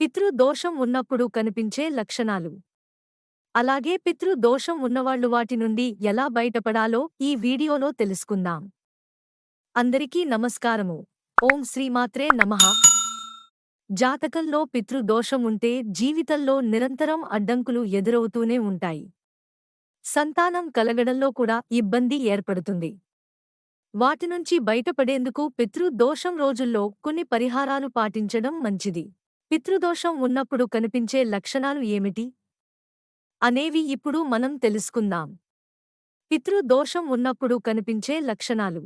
పితృ దోషం ఉన్నప్పుడు కనిపించే లక్షణాలు. అలాగే పితృ దోషం ఉన్నవాళ్ళు వాటి నుండి ఎలా బయటపడాలో ఈ వీడియోలో తెలుసుకుందాం. అందరికీ నమస్కారము. ఓం శ్రీమాత్రే నమః. జాతకంలో పితృ దోషం ఉంటే జీవితంలో నిరంతరం అడ్డంకులు ఎదురవుతూనే ఉంటాయి. సంతానం కలగడంలో కూడా ఇబ్బంది ఏర్పడుతుంది. వాటి నుంచి బయటపడేందుకు పితృ దోషం రోజుల్లో కొన్ని పరిహారాలు పాటించడం మంచిది. పితృదోషం ఉన్నప్పుడు కనిపించే లక్షణాలు ఏమిటి? అనేవి ఇప్పుడు మనం తెలుసుకుందాం. పితృదోషం ఉన్నప్పుడు కనిపించే లక్షణాలు.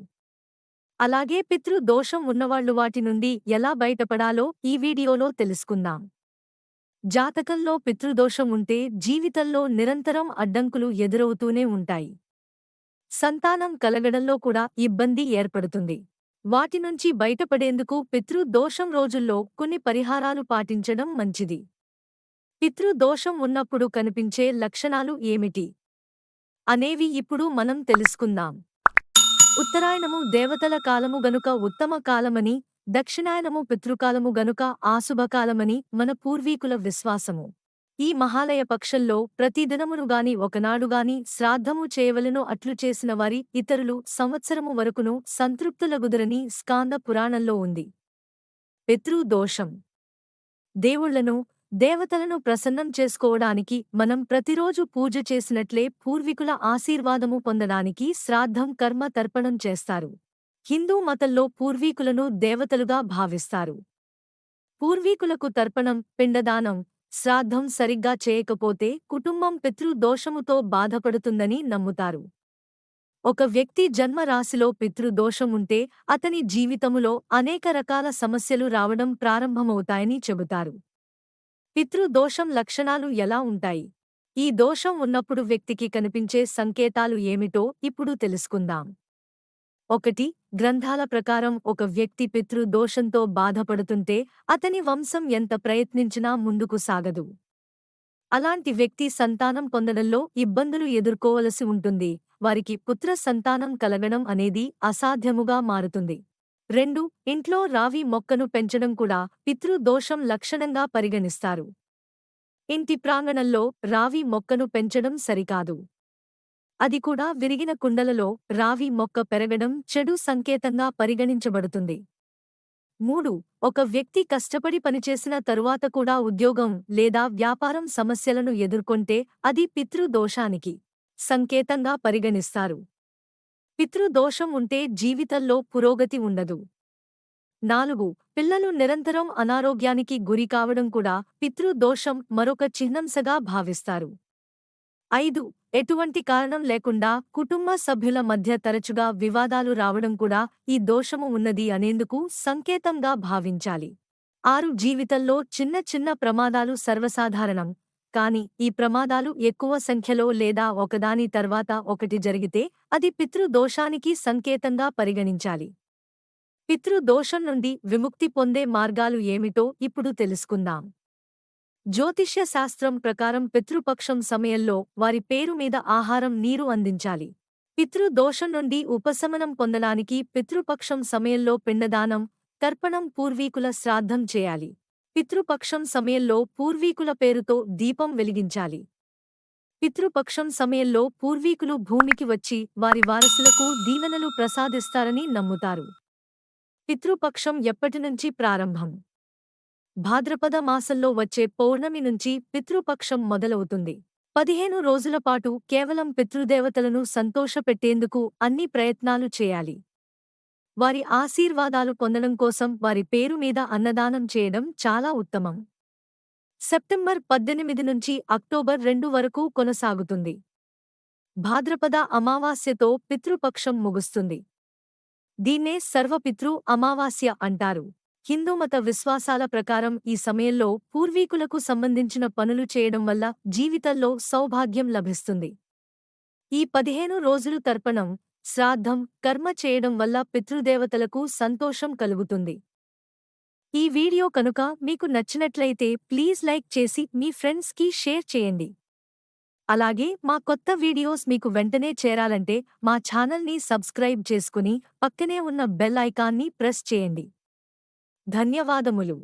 అలాగే పితృ దోషం ఉన్నవాళ్ళు వాటి నుండి ఎలా బయటపడాలో ఈ వీడియోలో తెలుసుకుందాం. జాతకంలో పితృదోషం ఉంటే జీవితంలో నిరంతరం అడ్డంకులు ఎదురవుతూనే ఉంటాయి. సంతానం కలగడంలో కూడా ఇబ్బంది ఏర్పడుతుంది. వాటి నుంచి బయటపడేందుకు పితృ దోషం రోజుల్లో కొన్ని పరిహారాలు పాటించడం మంచిది. పితృ దోషం ఉన్నప్పుడు కనిపించే లక్షణాలు ఏమిటి? అనేవి ఇప్పుడు మనం తెలుసుకుందాం. ఉత్తరాయణము దేవతల కాలము గనుక ఉత్తమ కాలమని దక్షిణాయనము పితృకాలము గనుక ఆశుభకాలమని మన పూర్వీకుల విశ్వాసము. ఈ మహాలయ పక్షంలో ప్రతిదినమునుగాని ఒకనాడుగాని శ్రాద్ధము చేయవలను అట్లు చేసిన వారి ఇతరులు సంవత్సరము వరకును సంతృప్తులగుదరని స్కాంద పురాణంలో ఉంది. దోషం. దేవుళ్ళను దేవతలను ప్రసన్నం చేసుకోవడానికి మనం ప్రతిరోజు పూజ చేసినట్లే పూర్వీకుల ఆశీర్వాదము పొందడానికి శ్రాద్ధం కర్మ తర్పణం చేస్తారు. హిందూ మతంలో పూర్వీకులను దేవతలుగా భావిస్తారు. పూర్వీకులకు తర్పణం పిండదానం శ్రాద్ధం సరిగ్గా చేయకపోతే కుటుంబం పితృదోషముతో బాధపడుతుందని నమ్ముతారు. ఒక వ్యక్తి జన్మరాశిలో పితృదోషముంటే ఉంటే అతని జీవితములో అనేక రకాల సమస్యలు రావడం ప్రారంభమవుతాయని చెబుతారు. పితృదోషం లక్షణాలు ఎలా ఉంటాయి? ఈ దోషం ఉన్నప్పుడు వ్యక్తికి కనిపించే సంకేతాలు ఏమిటో ఇప్పుడు తెలుసుకుందాం. ఒకటి గ్రంథాల ప్రకారం ఒక వ్యక్తి పితృ దోషంతో బాధపడుతుంటే అతని వంశం ఎంత ప్రయత్నించినా ముందుకు సాగదు. అలాంటి వ్యక్తి సంతానం పొందడంలో ఇబ్బందులు ఎదుర్కోవలసి ఉంటుంది. వారికి పుత్ర సంతానం కలగడం అనేది అసాధ్యముగా మారుతుంది. రెండు ఇంట్లో రావి మొక్కను పెంచడం కూడా పితృ దోషం లక్షణంగా పరిగణిస్తారు. ఇంటి ప్రాంగణంలో రావి మొక్కను పెంచడం సరికాదు. అది కూడా విరిగిన కుండలలో రావి మొక్క పెరగడం చెడు సంకేతంగా పరిగణించబడుతుంది. మూడు ఒక వ్యక్తి కష్టపడి పనిచేసిన తరువాత కూడా ఉద్యోగం లేదా వ్యాపారం సమస్యలను ఎదుర్కొంటే అది పితృదోషానికి సంకేతంగా పరిగణిస్తారు. పితృదోషం ఉంటే జీవితంలో పురోగతి ఉండదు. నాలుగు పిల్లలు నిరంతరం అనారోగ్యానికి గురి కావడం కూడా పితృదోషం మరొక చిహ్నంసగా భావిస్తారు. ఐదు ఎటువంటి కారణం లేకుండా కుటుంబ సభ్యుల మధ్య తరచుగా వివాదాలు రావడం కూడా ఈ దోషము ఉన్నది అనేందుకు సంకేతంగా భావించాలి. ఆరు జీవితంలో చిన్న చిన్న ప్రమాదాలు సర్వసాధారణం. కాని ఈ ప్రమాదాలు ఎక్కువ సంఖ్యలో లేదా ఒకదాని తర్వాత ఒకటి జరిగితే అది పితృదోషానికి సంకేతంగా పరిగణించాలి. పితృదోషం నుండి విముక్తి పొందే మార్గాలు ఏమిటో ఇప్పుడు తెలుసుకుందాం. జ్యోతిష్య శాస్త్రం ప్రకారం పితృపక్షం సమయంలో వారి పేరు మీద ఆహారం నీరు అందించాలి. పితృదోషం నుండి ఉపశమనం పొందడానికి పితృపక్షం సమయంలో పిండదానం తర్పణం పూర్వీకుల శ్రాద్ధం చేయాలి. పితృపక్షం సమయంలో పూర్వీకుల పేరుతో దీపం వెలిగించాలి. పితృపక్షం సమయంలో పూర్వీకులు భూమికి వచ్చి వారి వారసులకు దీవెనలు ప్రసాదిస్తారని నమ్ముతారు. పితృపక్షం ఎప్పటినుంచి ప్రారంభం? భాద్రపద మాసంలో వచ్చే పౌర్ణమి నుంచి పితృపక్షం మొదలవుతుంది. పదిహేను రోజులపాటు కేవలం పితృదేవతలను సంతోషపెట్టేందుకు అన్ని ప్రయత్నాలు చేయాలి. వారి ఆశీర్వాదాలు పొందడం కోసం వారి పేరు మీద అన్నదానం చేయడం చాలా ఉత్తమం. సెప్టెంబర్ పద్దెనిమిది నుంచి అక్టోబర్ రెండు వరకు కొనసాగుతుంది. భాద్రపద అమావాస్యతో పితృపక్షం ముగుస్తుంది. దీన్నే సర్వపితృ అమావాస్య అంటారు. హిందూమత విశ్వాసాల ప్రకారం ఈ సమయంలో పూర్వీకులకు సంబంధించిన పనులు చేయడం వల్ల జీవితంలో సౌభాగ్యం లభిస్తుంది. ఈ పదిహేను రోజులు తర్పణం శ్రాద్ధం కర్మ చేయడం వల్ల పితృదేవతలకు సంతోషం కలుగుతుంది. ఈ వీడియో కనుక మీకు నచ్చినట్లయితే ప్లీజ్ లైక్ చేసి మీ ఫ్రెండ్స్కి షేర్ చేయండి. అలాగే మా కొత్త వీడియోస్ మీకు వెంటనే చేరాలంటే మా ఛానల్ని సబ్స్క్రైబ్ చేసుకుని పక్కనే ఉన్న బెల్ ఐకాన్ని ప్రెస్ చేయండి. ధన్యవాదములు.